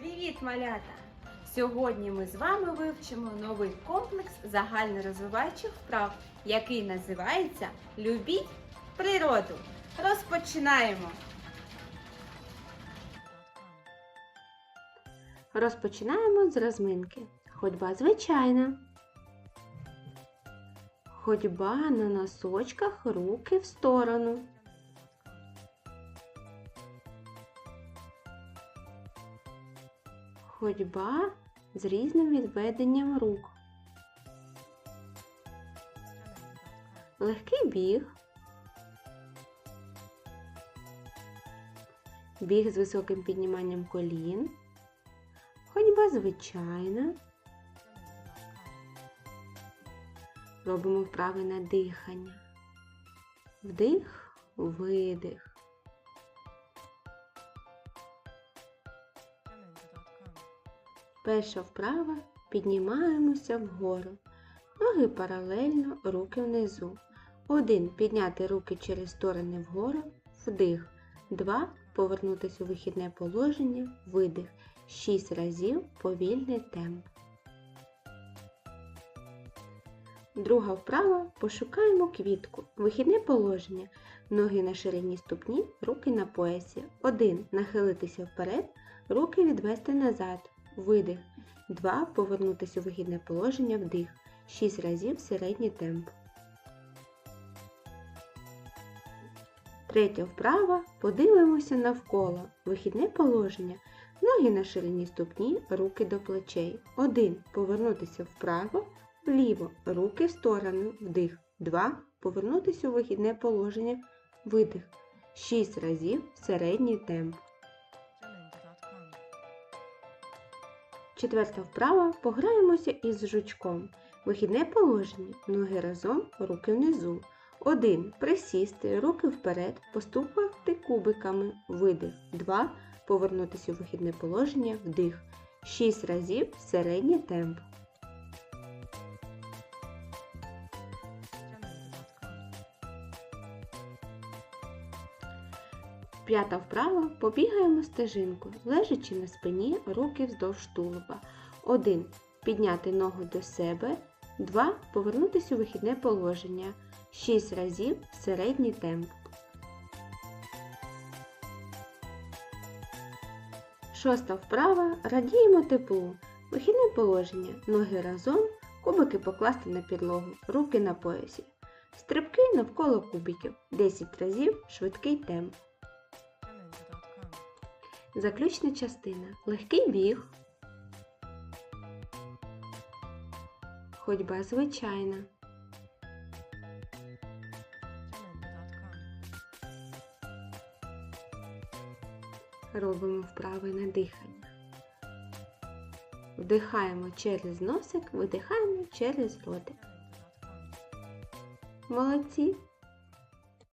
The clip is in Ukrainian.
Привіт, малята! Сьогодні ми з вами вивчимо новий комплекс загальнорозвиваючих вправ, який називається Любіть природу. Розпочинаємо! Розпочинаємо з розминки. Ходьба звичайна. Ходьба на носочках руки в сторону. Ходьба з різним відведенням рук. Легкий біг. Біг з високим підніманням колін. Ходьба звичайна. Робимо вправи на дихання. Вдих, видих. Перша вправа піднімаємося вгору. Ноги паралельно, руки внизу. Один. Підняти руки через сторони вгору. Вдих. Два. Повернутися у вихідне положення. Видих. Шість разів повільний темп. Друга вправа. Пошукаємо квітку. Вихідне положення. Ноги на ширині ступні, руки на поясі. Один. Нахилитися вперед, руки відвести назад. Видих. 2. Повернутися у вихідне положення вдих. 6 разів середній темп. Третя вправа. Подивимося навколо. Вихідне положення. Ноги на ширині ступні, руки до плечей. 1. Повернутися вправо, вліво, руки в сторону, вдих. 2. Повернутися у вихідне положення, видих. 6 разів середній темп. Четверта вправа. Пограємося із жучком. Вихідне положення. Ноги разом, руки внизу. 1. Присісти, руки вперед, поступати кубиками. Видих. 2. Повернутися у вихідне положення. Вдих. 6 разів середній темп. П'ята вправа. Побігаємо стежинку, лежачи на спині, руки вздовж тулуба. 1. Підняти ногу до себе. 2. Повернутися у вихідне положення. 6 разів середній темп. Шоста вправа. Радіємо теплу. Вихідне положення. Ноги разом, кубики покласти на підлогу, руки на поясі. Стрибки навколо кубиків. 10 разів швидкий темп. Заключна частина. Легкий біг. Ходьба звичайна. Робимо вправи на дихання. Вдихаємо через носик, видихаємо через ротик. Молодці!